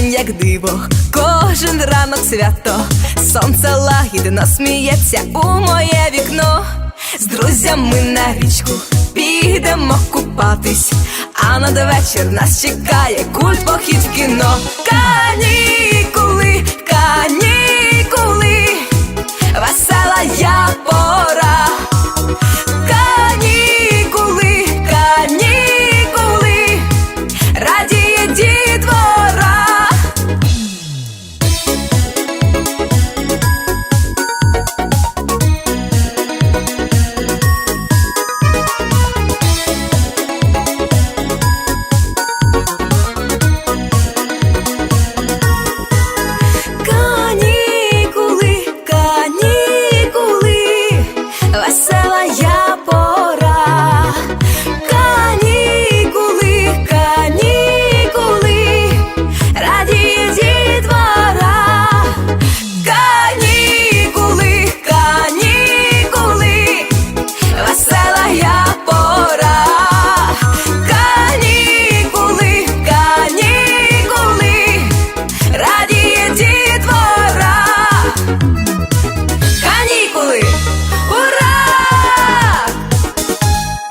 день як диво, кожен ранок свято, сонце лагідно сміється у моє вікно. З друзями на річку підемо купатись, а надвечір нас чекає культ похід в кіно. Pasaba